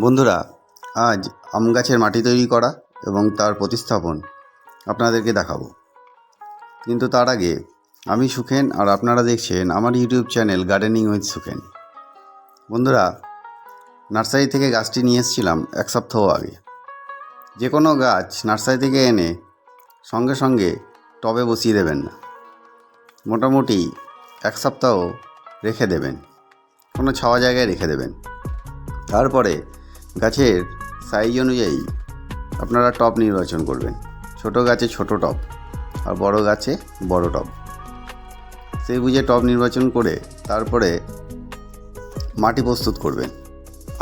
বন্ধুরা, আজ আম গাছের মাটি তৈরি করা এবং তার প্রতিস্থাপন আপনাদেরকে দেখাবো। কিন্তু তার আগে আমি সুখেন আর আপনারা দেখছেন আমার YouTube channel gardening with Sukhen. বন্ধুরা, নার্সারি থেকে গাছটি নিয়ে এসেছিলাম এক সপ্তাহ আগে। যে কোনো গাছ নার্সারি থেকে এনে সঙ্গে সঙ্গে টবে বসিয়ে দেবেন না। মোটামুটি এক সপ্তাহ রেখে দেবেন। কোনো ছাওয়া জায়গায় রেখে দেবেন। তারপরে গাছের সাইজ অনুযায়ী আপনারা টব নির্বাচন করবেন। ছোট গাছে ছোট টব আর বড় গাছে বড় টব সেই বুঝে টব নির্বাচন করে তারপরে মাটি প্রস্তুত করবেন।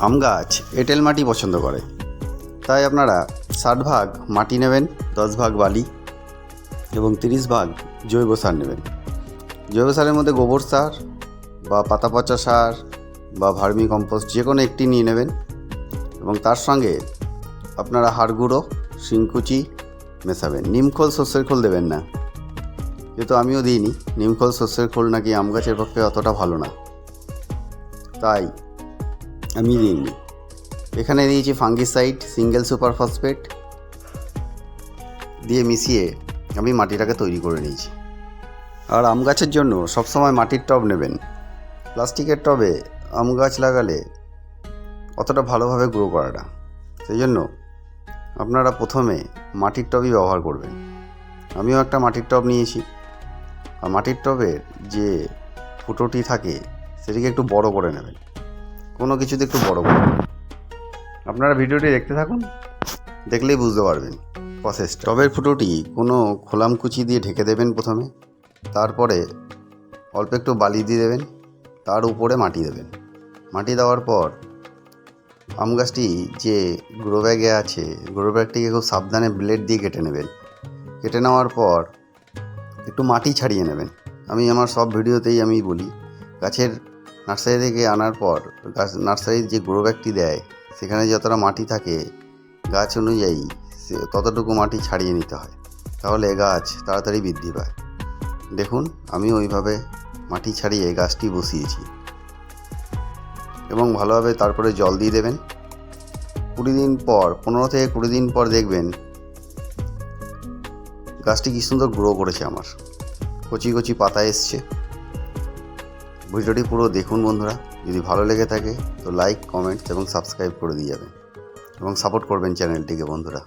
আম গাছ এঁটেল মাটি পছন্দ করে। তাই আপনারা ষাট ভাগ মাটি নেবেন, দশ ভাগ বালি এবং তিরিশ ভাগ জৈব সার নেবেন। জৈব সারের মধ্যে গোবর সার বা পাতা পচা সার বা ভার্মি কম্পোস্ট যে কোনো একটি নিয়ে নেবেন। এবং তার সঙ্গে আপনারা হাড় গুঁড়ো শিংকুচি মেশাবেন। নিমখোল শস্যের খোল দেবেন না। যেহেতু আমিও দিইনি নিমখোল শস্যের খোল নাকি আম গাছের পক্ষে অতটা ভালো না। তাই আমি দিইনি। এখানে দিয়েছি ফাঙ্গিসাইড, সিঙ্গেল সুপার ফসফেট দিয়ে মিশিয়ে আমি মাটিটাকে তৈরি করে নিয়েছি। আর আম গাছের জন্য সবসময় মাটির টব নেবেন। প্লাস্টিকের টবে আম গাছ লাগালে অতটা ভালোভাবে গ্রো করে না। সেই জন্য আপনারা প্রথমে মাটির টবই ব্যবহার করবেন। আমিও একটা মাটির টব নিয়েছি। আর মাটির টবের যে ফুটোটি থাকে, সেটিকে একটু বড় করে নেবেন। কোনো কিছুতে একটু বড় করে। আপনারা ভিডিওটি দেখতে থাকুন, দেখলেই বুঝতে পারবেন প্রসেস টবের ফুটোটি কোনো খোলামকুচি দিয়ে ঢেকে দেবেন প্রথমে, তারপরে অল্প একটু বালি দিয়ে দেবেন, তার উপরে মাটি দেবেন। মাটি দেওয়ার পর আম গাছটি যে গ্রো ব্যাগে আছে গ্রো ব্যাগটিকে খুব সাবধানে ব্লেড দিয়ে কেটে নেবেন। কেটে নেওয়ার পর একটু মাটি ছাড়িয়ে নেবেন। আমি আমার সব ভিডিওতেই আমি বলি, গাছের নার্সারি থেকে আনার পর গাছ নার্সারির যে গ্রো ব্যাগটি দেয়, সেখানে যতটা মাটি থাকে, গাছ অনুযায়ী ততটুকু মাটি ছাড়িয়ে নিতে হয়। তাহলে গাছ তাড়াতাড়ি বৃদ্ধি পায়। দেখুন, আমি ওইভাবে মাটি ছাড়িয়ে গাছটি বসিয়েছি। এবং ভালোভাবে তারপরে জল দিয়ে দেবেন। কুড়ি দিন পর, পনেরো থেকে কুড়ি দিন পর দেখবেন গাছটি কি সুন্দর গ্রো করেছে আমার। কচি কচি পাতা এসছে। ভিডিওটি পুরো দেখুন বন্ধুরা। যদি ভালো লেগে থাকে, তো লাইক কমেন্টস এবং সাবস্ক্রাইব করে দিয়ে যাবেন। এবং সাপোর্ট করবেন চ্যানেলটিকে বন্ধুরা।